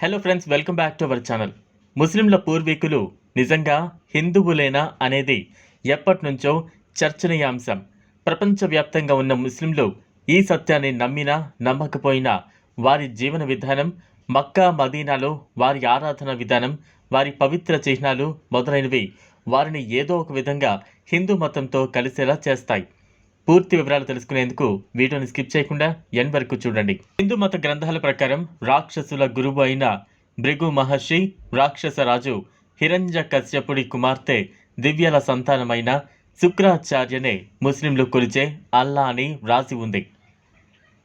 Hello friends welcome back to our channel ముస్లింల పూర్వీకులు నిజంగా హిందువులేనా అనేది ఎప్పటి నుంచో చర్చనీయాంశం. ప్రపంచవ్యాప్తంగా ఉన్న ముస్లింలు ఈ సత్యాన్ని నమ్మినా నమ్మకపోయినా వారి జీవన విధానం మక్కా మదీనాలో వారి ఆరాధన విధానం వారి పవిత్ర చిహ్నాలు మొదలైనవి వారిని ఏదో ఒక విధంగా హిందూ మతంతో కలిసేలా చేస్తాయి. పూర్తి వివరాలు తెలుసుకునేందుకు వీడియోని స్కిప్ చేయకుండా ఎన్ వరకు చూడండి. హిందూ మత గ్రంథాల ప్రకారం రాక్షసుల గురువు అయిన భృగు మహర్షి రాక్షస రాజు హిరంజ కశ్యపుడి కుమార్తె దివ్యల సంతానమైన శుక్రాచార్యనే ముస్లింలు కొలిచే అల్లా అని వ్రాసి ఉంది.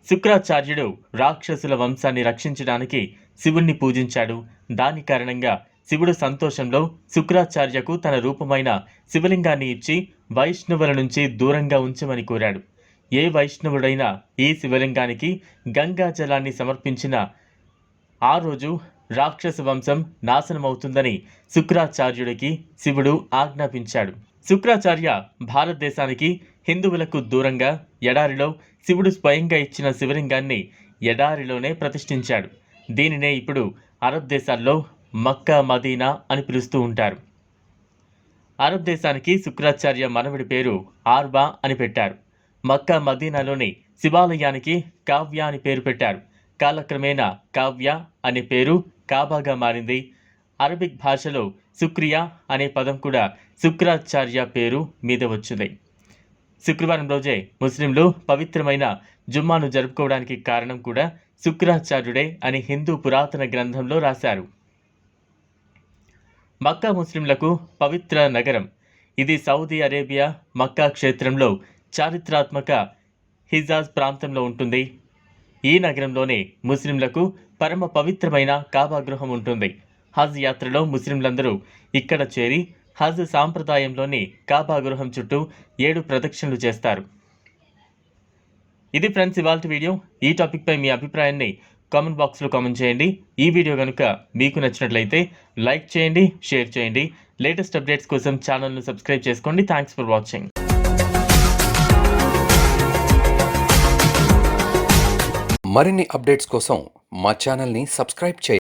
శుక్రాచార్యుడు రాక్షసుల వంశాన్ని రక్షించడానికి శివుణ్ణి పూజించాడు. దాని కారణంగా శివుడు సంతోషంలో శుక్రాచార్యకు తన రూపమైన శివలింగాన్ని ఇచ్చి వైష్ణవుల నుంచి దూరంగా ఉంచమని కోరాడు. ఏ వైష్ణవుడైనా ఈ శివలింగానికి గంగా జలాన్ని సమర్పించిన ఆ రోజు రాక్షస వంశం నాశనమవుతుందని శుక్రాచార్యుడికి శివుడు ఆజ్ఞాపించాడు. శుక్రాచార్య భారతదేశానికి హిందువులకు దూరంగా ఎడారిలో శివుడు స్వయంగా ఇచ్చిన శివలింగాన్ని ఎడారిలోనే ప్రతిష్ఠించాడు. దీనినే ఇప్పుడు అరబ్ దేశాల్లో మక్కా మదీనా అని పిలుస్తూ ఉంటారు. అరబ్ దేశానికి శుక్రాచార్య మనవడి పేరు ఆర్బా అని పెట్టారు. మక్కా మదీనాలోని శివాలయానికి కావ్య అని పేరు పెట్టారు. కాలక్రమేణా కావ్య అనే పేరు కాబాగా మారింది. అరబిక్ భాషలో సుక్రియా అనే పదం కూడా శుక్రాచార్య పేరు మీద వచ్చింది. శుక్రవారం రోజే ముస్లింలు పవిత్రమైన జుమ్మాను జరుపుకోవడానికి కారణం కూడా శుక్రాచార్యుడే అని హిందూ పురాతన గ్రంథంలో రాశారు. మక్కా ముస్లింలకు పవిత్ర నగరం. ఇది సౌదీ అరేబియా మక్కా క్షేత్రంలో చారిత్రాత్మక హిజాజ్ ప్రాంతంలో ఉంటుంది. ఈ నగరంలోనే ముస్లింలకు పరమ పవిత్రమైన కాబా గృహం ఉంటుంది. హజ్ యాత్రలో ముస్లింలందరూ ఇక్కడ చేరి హజ్ సాంప్రదాయంలోని కాబా గృహం చుట్టూ ఏడు ప్రదక్షిణలు చేస్తారు. ఇది ఫ్రెండ్స్ ఇవాళ వీడియో. ఈ టాపిక్పై మీ అభిప్రాయాన్ని కామెంట్ బాక్స్లో కామెంట్ చేయండి. ఈ వీడియో కనుక మీకు నచ్చినట్లయితే లైక్ చేయండి షేర్ చేయండి. లేటెస్ట్ అప్డేట్స్ కోసం ఛానల్ను సబ్స్క్రైబ్ చేసుకోండి. థ్యాంక్స్ ఫర్ వాచింగ్ మరిన్ని అప్డేట్స్ కోసం మా ఛానల్ని సబ్స్క్రైబ్ చేయండి.